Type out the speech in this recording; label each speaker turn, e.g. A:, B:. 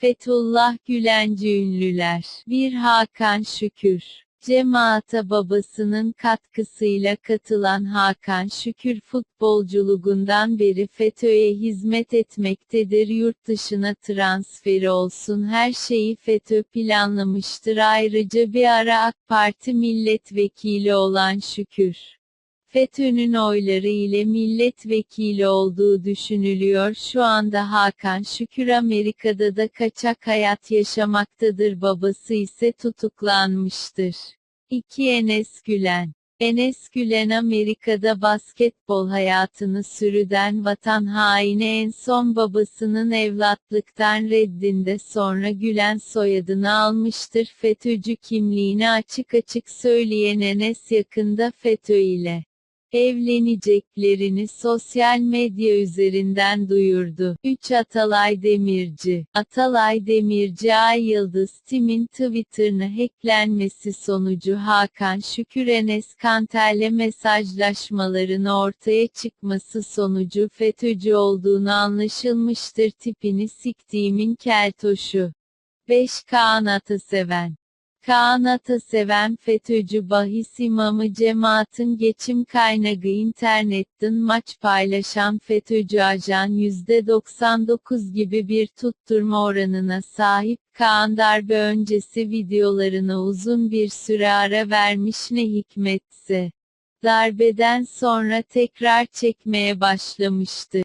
A: Fethullah Gülenci ünlüler. Bir Hakan Şükür. Cemaata babasının katkısıyla katılan Hakan Şükür futbolculuğundan beri FETÖ'ye hizmet etmektedir. Yurt dışına transferi olsun her şeyi FETÖ planlamıştır. Ayrıca bir ara AK Parti milletvekili olan Şükür. FETÖ'nün oyları ile milletvekili olduğu düşünülüyor. Şu anda Hakan Şükür Amerika'da da kaçak hayat yaşamaktadır. Babası ise tutuklanmıştır. 2 Enes Gülen Enes Gülen Amerika'da basketbol hayatını sürüden vatan haini en son babasının evlatlıktan reddinde sonra Gülen soyadını almıştır. FETÖ'cü kimliğini açık açık söyleyen Enes yakında FETÖ ile evleneceklerini sosyal medya üzerinden duyurdu. 3 Atalay Demirci Atalay Demirci Ay Yıldız Tim'in Twitter'ına hacklenmesi sonucu Hakan Şükür Enes Kanter'le mesajlaşmaların ortaya çıkması sonucu FETÖ'cü olduğunu anlaşılmıştır tipini siktiğimin keltoşu. 5 Kaan Ataseven Kaan Ataseven FETÖ'cü bahis imamı cemaatin geçim kaynağı internetten maç paylaşan FETÖ'cü ajan %99 gibi bir tutturma oranına sahip Kaan darbe öncesi videolarına uzun bir süre ara vermiş ne hikmetse. Darbeden sonra tekrar çekmeye başlamıştı.